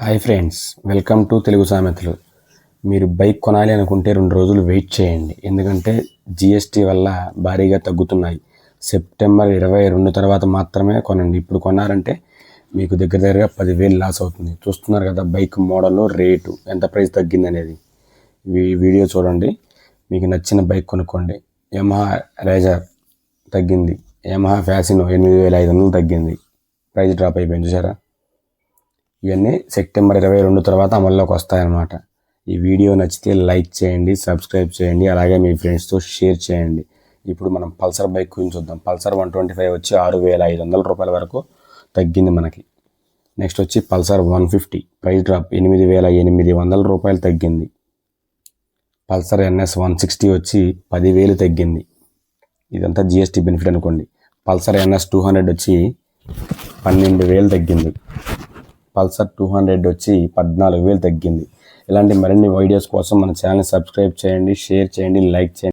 Hi friends welcome to Telugu సామెతలు. మీరు bike కొనాలి అనుకుంటే రెండు రోజులు వెయిట్ చేయండి. ఎందుకంటే జిఎస్టీ వల్ల భారీగా తగ్గుతున్నాయి. సెప్టెంబర్ ఇరవై రెండు తర్వాత మాత్రమే కొనండి. ఇప్పుడు కొన్నారంటే మీకు దగ్గర దగ్గరగా పదివేలు లాస్ అవుతుంది. చూస్తున్నారు కదా బైక్ మోడల్ రేటు ఎంత ప్రైస్ తగ్గింది అనేది. ఈ వీడియో చూడండి. మీకు నచ్చిన బైక్ కొనుక్కోండి. యమహా రేజర్ తగ్గింది. యమహా ఫ్యాసినో ఎనిమిది వేల ఐదు వందలు తగ్గింది. ప్రైస్ డ్రాప్ అయిపోయింది. చూసారా ఇవన్నీ సెప్టెంబర్ ఇరవై రెండు తర్వాత అమల్లోకి వస్తాయన్నమాట. ఈ వీడియో నచ్చితే లైక్ చేయండి సబ్స్క్రైబ్ చేయండి అలాగే మీ ఫ్రెండ్స్తో షేర్ చేయండి. ఇప్పుడు మనం పల్సర్ బైక్ గురించి చూద్దాం. పల్సర్ వన్ ట్వంటీ ఫైవ్ వచ్చి ఆరు వేల ఐదు వందల రూపాయల వరకు తగ్గింది మనకి. నెక్స్ట్ వచ్చి Pulsar one fifty price drop ఎనిమిది వేల ఎనిమిది వందల రూపాయలు తగ్గింది. పల్సర్ ఎన్ఎస్ వన్ సిక్స్టీ వచ్చి పదివేలు తగ్గింది. ఇదంతా జిఎస్టీ బెనిఫిట్ అనుకోండి. పల్సర్ ఎన్ఎస్ టూ హండ్రెడ్ వచ్చి పన్నెండు వేలు తగ్గింది. పల్సర్ టూ హండ్రెడ్ వచ్చి పద్నాలుగు వేలు తగ్గింది. ఇలాంటి మరిన్ని వీడియోస్ కోసం మన ఛానల్ సబ్స్క్రైబ్ చేయండి షేర్ చేయండి లైక్ చేయండి.